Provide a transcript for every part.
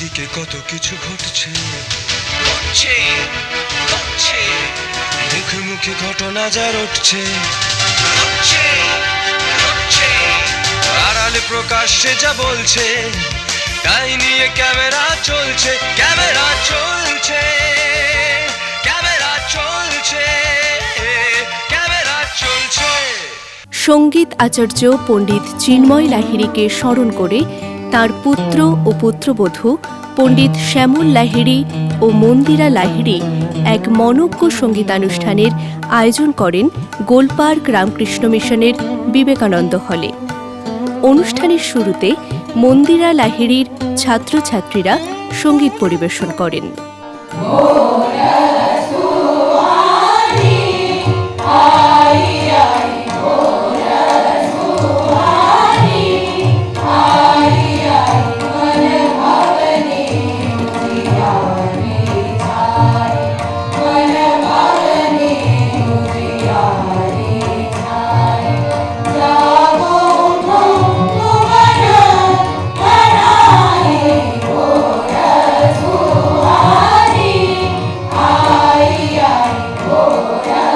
চারিদিকে কত কিছু ঘটছে। ঘটছে ঘটছে। মুখে মুখে ঘটনা যা রটছে। ঘটছে ঘটছে। আড়ালে প্রকাশ্যে যা বলছে তাই নিয়ে ক্যামেরা চলছে ক্যামেরা চলছে ক্যামেরা চলছে ক্যামেরা চলছে। সংগীত আচার্য পণ্ডিত চিন্ময় লাহিড়ীকে স্মরণ করে তার পুত্র ও পুত্রবধূ পণ্ডিত শ্যামল লাহিড়ি ও মন্দিরা লাহিড়ি এক মনজ্ঞ সঙ্গীতানুষ্ঠানের আয়োজন করেন গোলপার্ক রামকৃষ্ণ মিশনের বিবেকানন্দ হলে। অনুষ্ঠানের শুরুতে মন্দিরা লাহিড়ির ছাত্রছাত্রীরা সংগীত পরিবেশন করেন। Oh, God.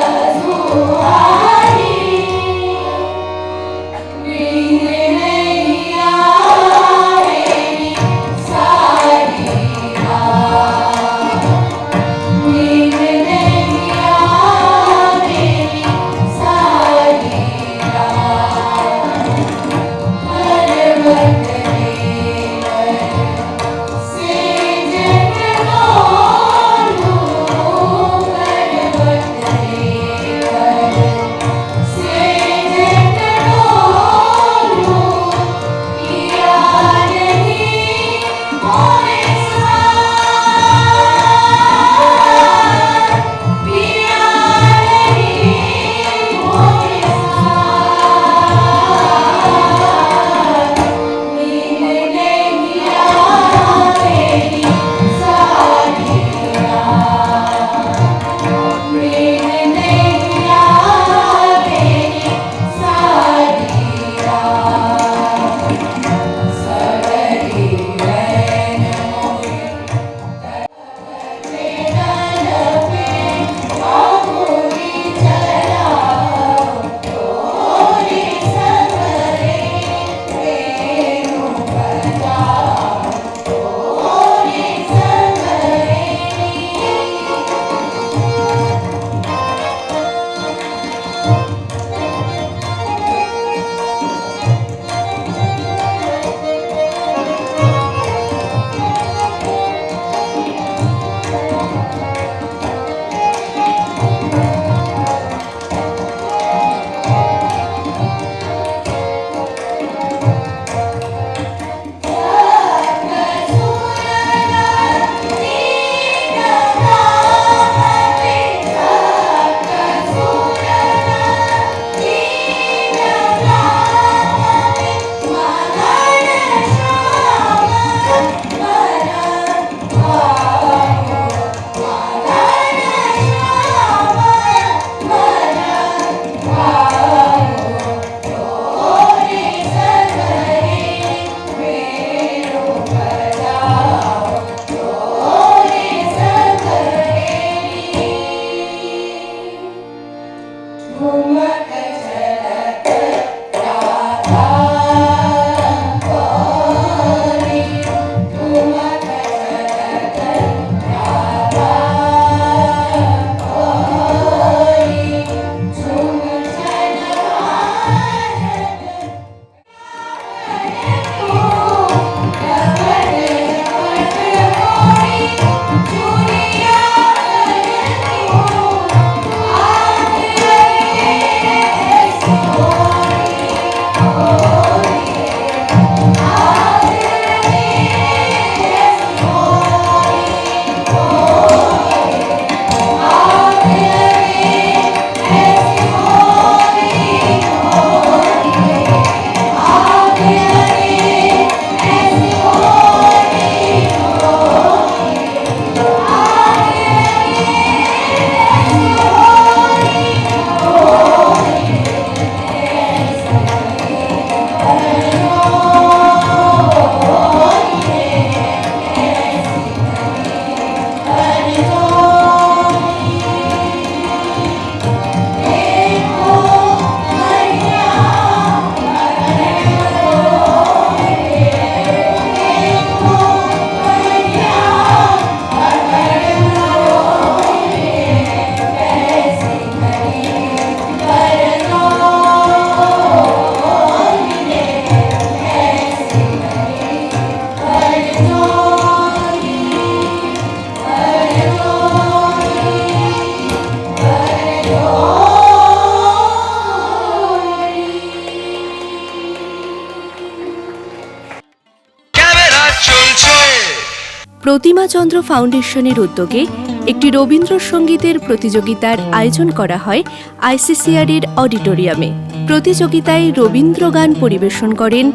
প্রতিমাচন্দ্র ফাউন্ডেশনের উদ্যোগে একটি রবীন্দ্রসঙ্গীতের প্রতিযোগিতার আয়োজন করা হয় আইসিসিআরের অডিটোরিয়ামে। প্রতিযোগিতায় রবীন্দ্রগান পরিবেশন করেন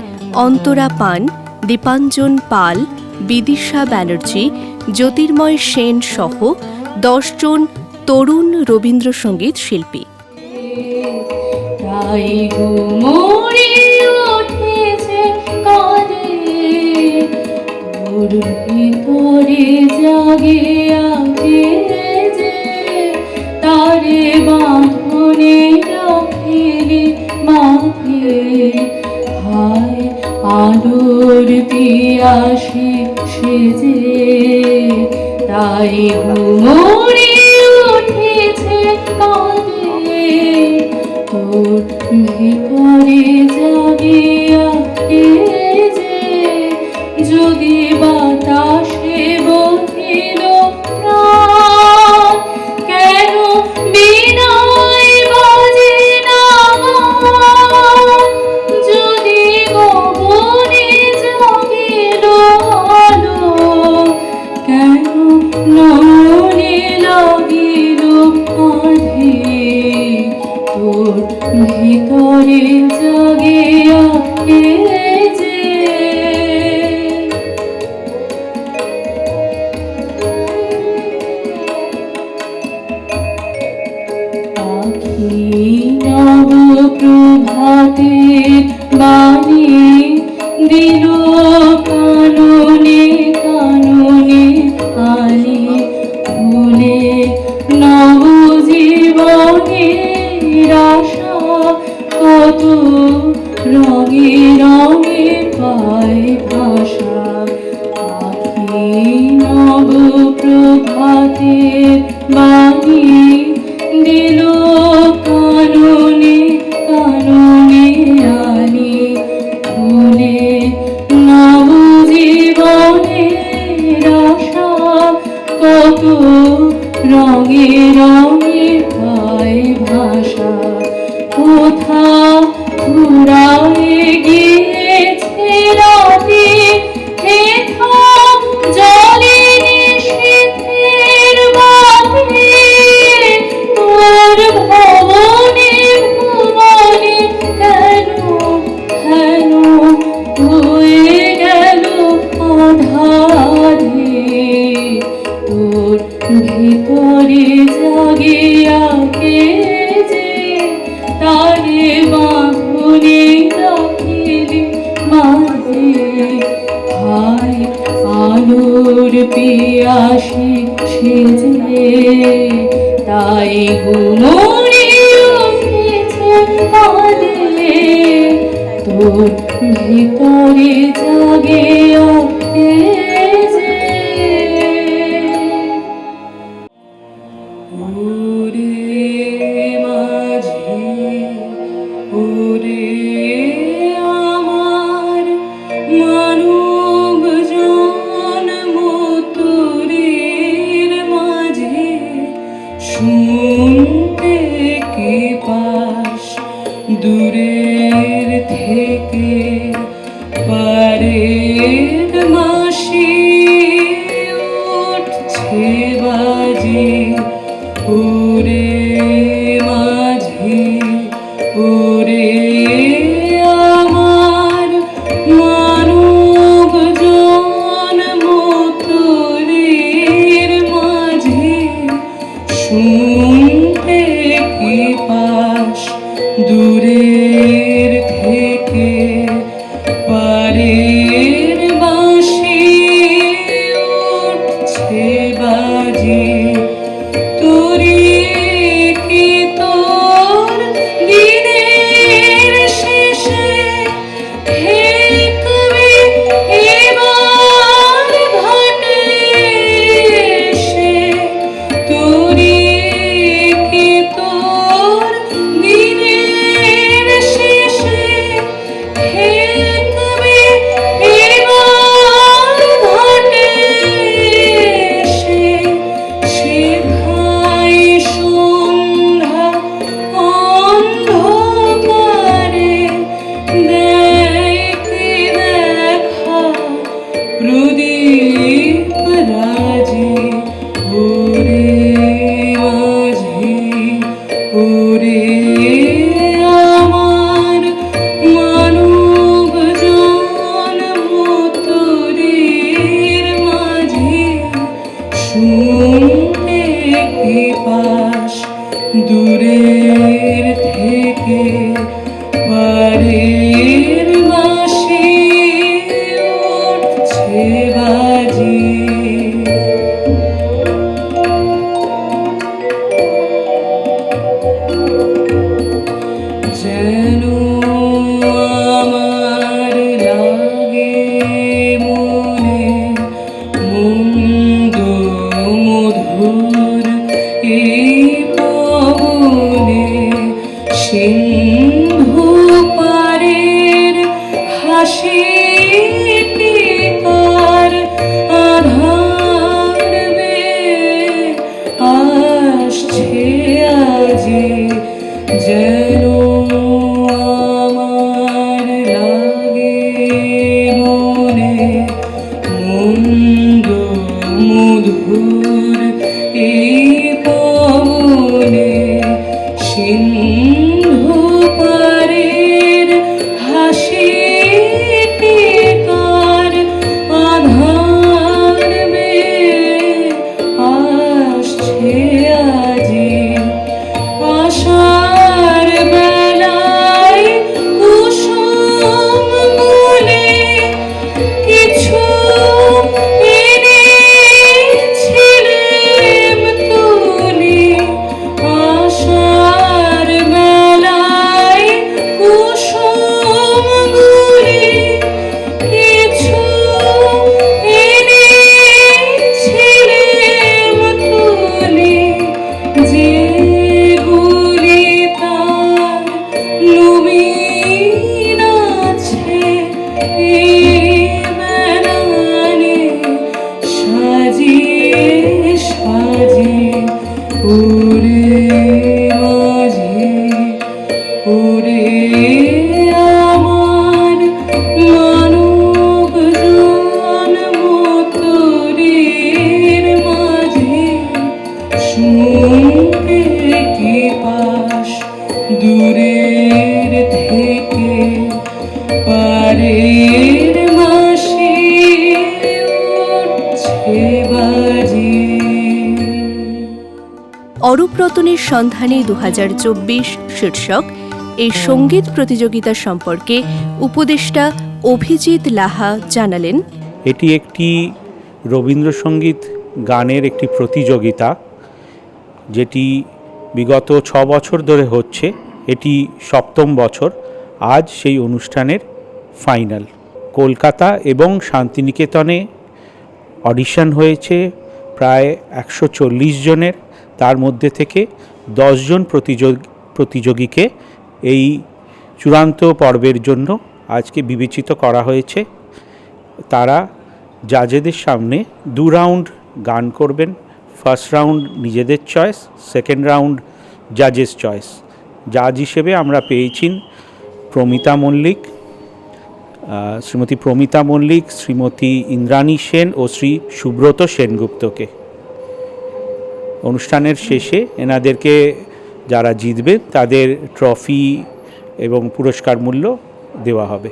অন্তরা পান, দীপাঞ্জন পাল, বিদিশা ব্যানার্জি, জ্যোতির্ময় সেন সহ দশজন তরুণ রবীন্দ্রসঙ্গীত শিল্পী। উঠেছে জাগে জাগে আগে যে, তারে বাঁধনে রাখিলি মাথে হায়, আলোর পিয়াসে সেজে তাই ঘুমরে উঠেছে কানে তোর ভিতরে জাগে আগে রাতে বাণী দিলো যাবে তাই গুণরে উঠেছে কাঁদে তোর ভিতরে জাগে ওঠে Maria. 心 অরূপ রতনের সন্ধানে দু হাজার চব্বিশ শীর্ষক এই সংগীত প্রতিযোগিতা সম্পর্কে উপদেষ্টা অভিজিৎ লাহা জানালেন। এটি একটি রবীন্দ্রসঙ্গীত গানের একটি প্রতিযোগিতা, যেটি বিগত ছ বছর ধরে হচ্ছে। এটি সপ্তম বছর। আজ সেই অনুষ্ঠানের ফাইনাল। কলকাতা এবং শান্তিনিকেতনে অডিশন হয়েছে প্রায় একশো চল্লিশ জনের। তার মধ্যে থেকে দশজন প্রতিযোগ, প্রতিযোগীকে এই চূড়ান্ত পর্বের জন্য আজকে বিবেচিত করা হয়েছে। তারা জাজেদের সামনে দু রাউন্ড গান করবেন। ফার্স্ট রাউন্ড নিজেদের চয়েস, সেকেন্ড রাউন্ড জাজেস চয়েস। জাজ হিসেবে আমরা পেয়েছি প্রমিতা মল্লিক শ্রীমতী প্রমিতা মল্লিক, শ্রীমতী ইন্দ্রাণী সেন ও শ্রী সুব্রত সেনগুপ্তকে। অনুষ্ঠানের শেষে এনাদেরকে যারা জিতবে তাদের ট্রফি এবং পুরস্কার মূল্য দেওয়া হবে।